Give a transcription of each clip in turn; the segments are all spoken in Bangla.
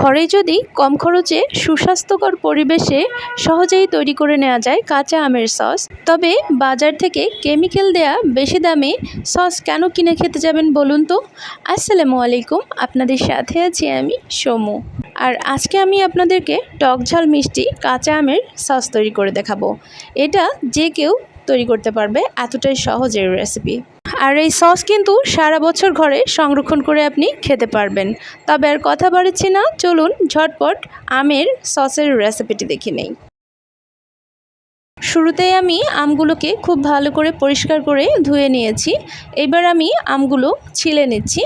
ঘরে যদি কম খরচে সুস্বাস্থ্যকর পরিবেশে সহজেই তৈরি করে নেওয়া যায় কাঁচা আমের সস, তবে বাজার থেকে কেমিক্যাল দেয়া বেশি দামে সস কেন কিনে খেতে যাবেন বলুন তো? আসসালামু আলাইকুম, আপনাদের সাথে আছি আমি সমু। আর আজকে আমি আপনাদেরকে টক ঝাল মিষ্টি কাঁচা আমের সস তৈরি করে দেখাবো। এটা যে কেউ তৈরি করতে পারবে, এতটাই সহজের রেসিপি আর এই সস কিন্তু সারা বছর ঘরে সংরক্ষণ করে আপনি খেতে পারবেন। তবে আর কথা বাড়াচ্ছি না, চলুন ঝটপট আমের সসের রেসিপিটি দেখে নেই। শুরুতেই আমি আমগুলোকে খুব ভালো করে পরিষ্কার করে ধুয়ে নিয়েছি। এবার আমি আমগুলো ছিলে নিচ্ছি।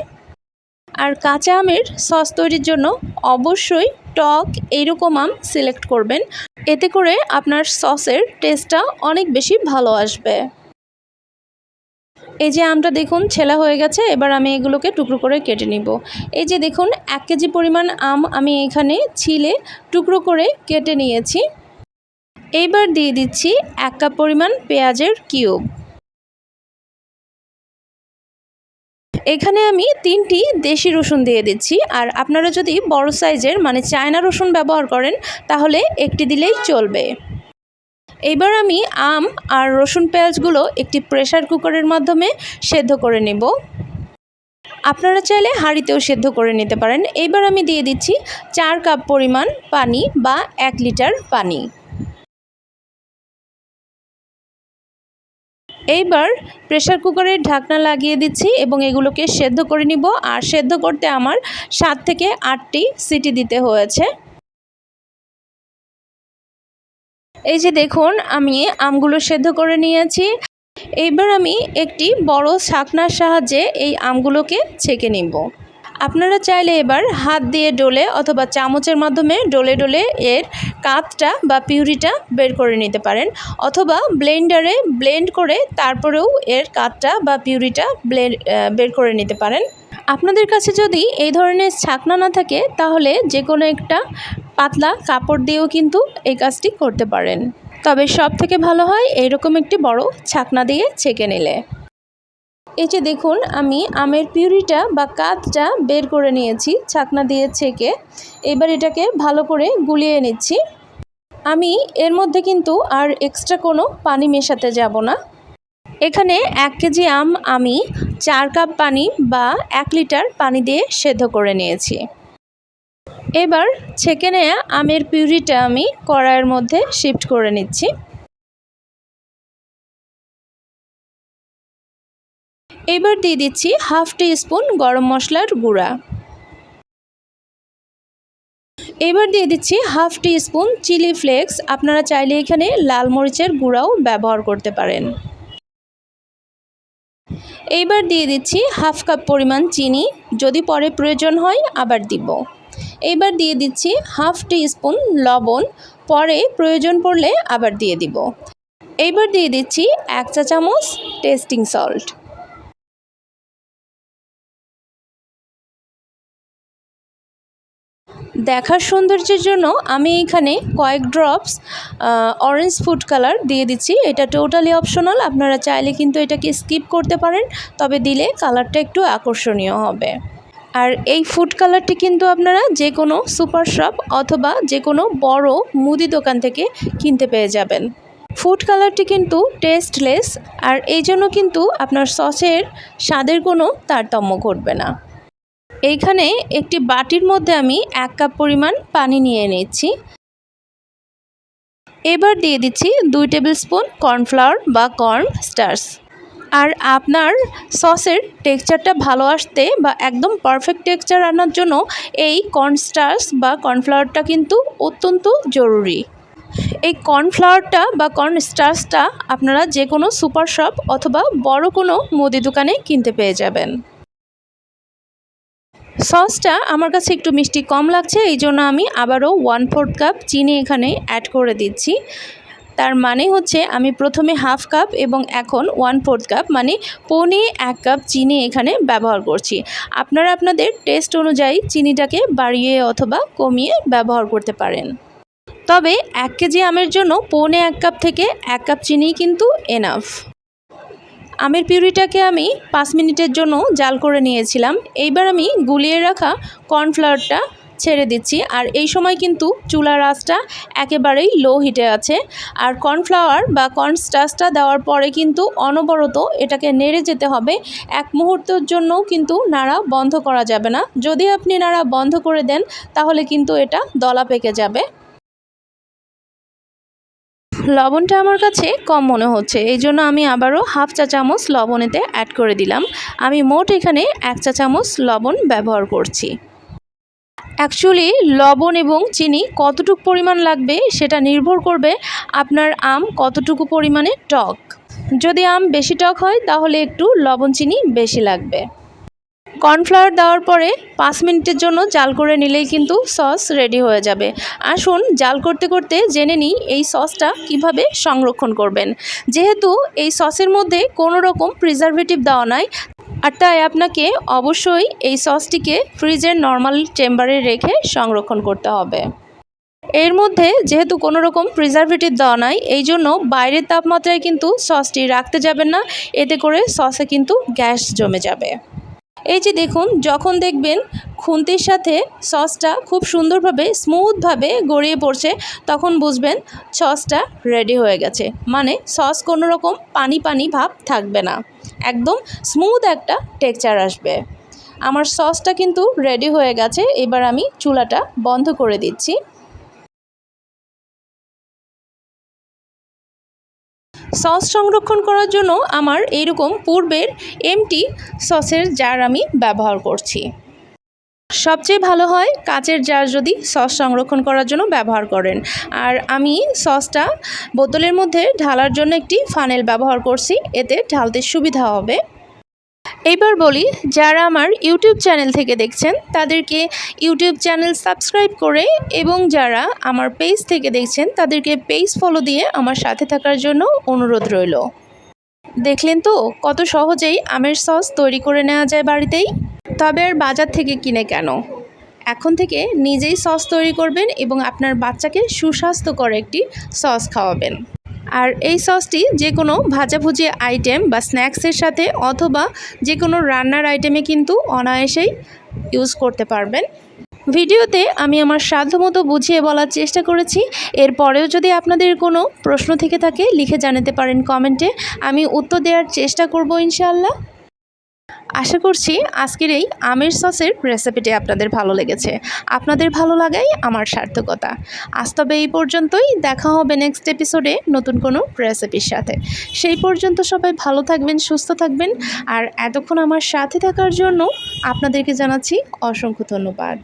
আর কাঁচা আমের সস তৈরির জন্য অবশ্যই টক এইরকম আম সিলেক্ট করবেন। এতে করে আপনার সসের টেস্টটা অনেক বেশি ভালো আসবে। এই যে আমটা দেখুন, ছেলা হয়ে গেছে, এবার আমি এগুলোকে টুকরো করে কেটে নিব। এই যে দেখুন, এক কেজি পরিমাণ আম আমি এখানে ছিলে টুকরো করে কেটে নিয়েছি। এইবার দিয়ে দিচ্ছি এক কাপ পরিমাণ পেঁয়াজের কিউব। এখানে আমি তিনটি দেশি রসুন দিয়ে দিচ্ছি, আর আপনারা যদি বড় সাইজের মানে চায়না রসুন ব্যবহার করেন, তাহলে একটি দিলেই চলবে। এবার আমি আম আর রসুন পেঁয়াজগুলো একটি প্রেশার কুকারের মাধ্যমে সেদ্ধ করে নেব। আপনারা চাইলে হাঁড়িতেও সেদ্ধ করে নিতে পারেন। এইবার আমি দিয়ে দিচ্ছি চার কাপ পরিমাণ পানি বা এক লিটার পানি। এইবার প্রেশার কুকারের ঢাকনা লাগিয়ে দিচ্ছি এবং এগুলোকে সেদ্ধ করে নিব। আর সেদ্ধ করতে আমার সাত থেকে আটটি সিটি দিতে হয়েছে। এই যে দেখুন, আমি আমগুলো সেদ্ধ করে নিয়েছি। এইবার আমি একটি বড় ছাকনার সাহায্যে এই আমগুলোকে ছেঁকে নিব। আপনারা চাইলে এবার হাত দিয়ে ডলে অথবা চামচের মাধ্যমে ডলে ডলে এর কাতটা বা পিউরিটা বের করে নিতে পারেন। অথবা ব্লেন্ডারে ব্লেন্ড করে তারপরেও এর কাতটা বা পিউরিটা ব্লেন্ড বের করে নিতে পারেন। আপনাদের কাছে যদি এই ধরনের ছাকনা না থাকে, তাহলে যে কোনো একটা পাতলা কাপড় দিয়েও কিন্তু এই কাজটি করতে পারেন। তবে সব থেকে ভালো হয় এইরকম একটি বড় ছাকনা দিয়ে ছেঁকে নিলে। এই যে দেখুন, আমি আমের পিউরিটা বা কাতটা বের করে নিয়েছি, ছাকনা দিয়ে ছেঁকে। এবার এটাকে ভালো করে গুলিয়ে নিচ্ছি। আমি এর মধ্যে কিন্তু আর এক্সট্রা কোনো পানি মেশাতে যাব না। এখানে এক কেজি আম আমি চার কাপ পানি বা এক লিটার পানি দিয়ে সেদ্ধ করে নিয়েছি। এবার ছেঁকে নেয়া আমের পিউরিটা আমি কড়াইয়ের মধ্যে শিফট করে নিচ্ছি। এবার দিয়ে দিচ্ছি হাফ টি স্পুন গরম মশলার গুঁড়া। এবার দিয়ে দিচ্ছি half teaspoon chilli flakes. আপনারা চাইলে এখানে লাল মরিচের গুঁড়াও ব্যবহার করতে পারেন। এইবার দিয়ে দিচ্ছি হাফ কাপ পরিমাণ চিনি। যদি পরে প্রয়োজন হয় আবার দিব। এইবার দিয়ে দিচ্ছি হাফ টি স্পুন লবণ, পরে প্রয়োজন পড়লে আবার দিয়ে দিব। এইবার দিয়ে দিচ্ছি এক চা চামচ টেস্টিং সল্ট। দেখার সৌন্দর্যের জন্য আমি এখানে কয়েক ড্রপস অরেঞ্জ ফুড কালার দিয়ে দিচ্ছি। এটা টোটালি অপশনাল আপনারা চাইলে কিন্তু এটাকে স্কিপ করতে পারেন, তবে দিলে কালারটা একটু আকর্ষণীয় হবে। আর এই ফুড কালারটি কিন্তু আপনারা যে কোনো সুপার শপ অথবা যে কোনো বড় মুদি দোকান থেকে কিনতে পেয়ে যাবেন। ফুড কালারটি কিন্তু টেস্টলেস আর এই জন্য কিন্তু আপনার সসের স্বাদের কোনো তারতম্য ঘটবে না। এইখানে একটি বাটির মধ্যে আমি এক কাপ পরিমাণ পানি নিয়ে নিচ্ছি। এবার দিয়ে দিচ্ছি দুই টেবিল স্পুন কর্নফ্লাওয়ার বা কর্ন স্টার্স আর আপনার সসের টেক্সচারটা ভালো আসতে বা একদম পারফেক্ট টেক্সচার আনার জন্য এই কর্নস্টার্স বা কর্নফ্লাওয়ারটা কিন্তু অত্যন্ত জরুরি। এই কর্নফ্লাওয়ারটা বা কর্ন স্টার্সটা আপনারা যে কোনো সুপার শপ অথবা বড় কোনো মুদি দোকানে কিনতে পেয়ে যাবেন। সসটা আমার কাছে একটু মিষ্টি কম লাগছে এই জন্য আমি আবারও ওয়ান ফোর্থ কাপ চিনি এখানে অ্যাড করে দিচ্ছি। তার মানে হচ্ছে আমি প্রথমে হাফ কাপ এবং এখন ওয়ান ফোর্থ কাপ মানে পৌনে এক কাপ চিনি এখানে ব্যবহার করছি। আপনারা আপনাদের টেস্ট অনুযায়ী চিনিটাকে বাড়িয়ে অথবা কমিয়ে ব্যবহার করতে পারেন। তবে এক কেজি আমের জন্য পৌনে এক কাপ থেকে এক কাপ চিনি কিন্তু এনাফ আমের পিউরিটাকে আমি পাঁচ মিনিটের জন্য জাল করে নিয়েছিলাম। এইবার আমি গুলিয়ে রাখা কর্নফ্লাওয়ারটা ছেড়ে দিচ্ছি। আর এই সময় কিন্তু চুলার আঁচটা একেবারেই লো হিটে আছে। আর কর্নফ্লাওয়ার বা কর্নস্টাচটা দেওয়ার পরে কিন্তু অনবরত এটাকে নেড়ে যেতে হবে। এক মুহূর্তের জন্যও কিন্তু নাড়া বন্ধ করা যাবে না। যদি আপনি নাড়া বন্ধ করে দেন, তাহলে কিন্তু এটা দলা পেকে যাবে। লবণটা আমার কাছে কম মনে হচ্ছে। এই জন্য আমি আবারও হাফ চা চামচ লবণেতে অ্যাড করে দিলাম। আমি মোট এখানে এক চা চামচ লবণ ব্যবহার করছি। অ্যাকচুয়ালি লবণ এবং চিনি কতটুকু পরিমাণ লাগবে সেটা নির্ভর করবে আপনার আম কতটুকু পরিমাণে টক। যদি আম বেশি টক হয়, তাহলে একটু লবণ চিনি বেশি লাগবে। কর্নফ্লাওয়ার দেওয়ার পরে পাঁচ মিনিটের জন্য জাল করে নিলেই কিন্তু সস রেডি হয়ে যাবে। আসুন, জাল করতে করতে জেনে নিই এই সসটা কীভাবে সংরক্ষণ করবেন। যেহেতু এই সসের মধ্যে কোনো রকম প্রিজারভেটিভ দেওয়া নাই আর তাই আপনাকে অবশ্যই এই সসটিকে ফ্রিজের নর্মাল চেম্বারে রেখে সংরক্ষণ করতে হবে। এর মধ্যে যেহেতু কোনো রকম প্রিজারভেটিভ দেওয়া নাই, এই জন্য বাইরের তাপমাত্রায় কিন্তু সসটি রাখতে যাবেন না, এতে করে সসে কিন্তু গ্যাস জমে যাবে। এই যে দেখুন, যখন দেখবেন খুন্তির সাথে সসটা খুব সুন্দরভাবে স্মুথভাবে গড়িয়ে পড়ছে, তখন বুঝবেন সসটা রেডি হয়ে গেছে। মানে সস কোনো রকম পানি পানি ভাব থাকবে না। একদম স্মুথ একটা টেক্সচার আসবে। আমার সসটা কিন্তু রেডি হয়ে গেছে, এবার আমি চুলাটা বন্ধ করে দিচ্ছি। সস সংরক্ষণ করার জন্য আমার এইরকম পূর্বের এমটি সসের জার আমি ব্যবহার করছি। সবচেয়ে ভালো হয় কাচের জার যদি সস সংরক্ষণ করার জন্য ব্যবহার করেন। আর আমি সসটা বোতলের মধ্যে ঢালার জন্য একটি ফানেল ব্যবহার করছি, এতে ঢালতে সুবিধা হবে। এইবার বলি, যারা আমার ইউটিউব চ্যানেল থেকে দেখছেন, তাদেরকে ইউটিউব চ্যানেল সাবস্ক্রাইব করে এবং যারা আমার পেজ থেকে দেখছেন, তাদেরকে পেজ ফলো দিয়ে আমার সাথে থাকার জন্য অনুরোধ রইল। দেখলেন তো, কত সহজেই আমের সস তৈরি করে নেওয়া যায় বাড়িতেই? তবে আর বাজার থেকে কিনে কেন? এখন থেকে নিজেই সস তৈরি করবেন এবং আপনার বাচ্চাকে সুস্বাস্থ্যকর একটি সস খাওয়াবেন। আর এই সসটি যে কোনো ভাজাভুজি আইটেম বা স্ন্যাক্সের সাথে অথবা যে কোনো রান্নার আইটেমে কিন্তু অনায়াসেই ইউজ করতে পারবেন। ভিডিওতে আমি আমার সাধ্যমতো বুঝিয়ে বলার চেষ্টা করেছি। এরপরেও যদি আপনাদের কোনো প্রশ্ন থেকে থাকে, লিখে জানাতে পারেন কমেন্টে। আমি উত্তর দেওয়ার চেষ্টা করব ইনশাআল্লাহ। আশা করছি আজকের এই আমের সসের রেসিপিটি আপনাদের ভালো লেগেছে। আপনাদের ভালো লাগাই আমার সার্থকতা। আজ তবে এই পর্যন্তই। দেখা হবে নেক্সট এপিসোডে নতুন কোনো রেসিপির সাথে। সেই পর্যন্ত সবাই ভালো থাকবেন, সুস্থ থাকবেন। আর এতক্ষণ আমার সাথে থাকার জন্য আপনাদেরকে জানাচ্ছি অসংখ্য ধন্যবাদ।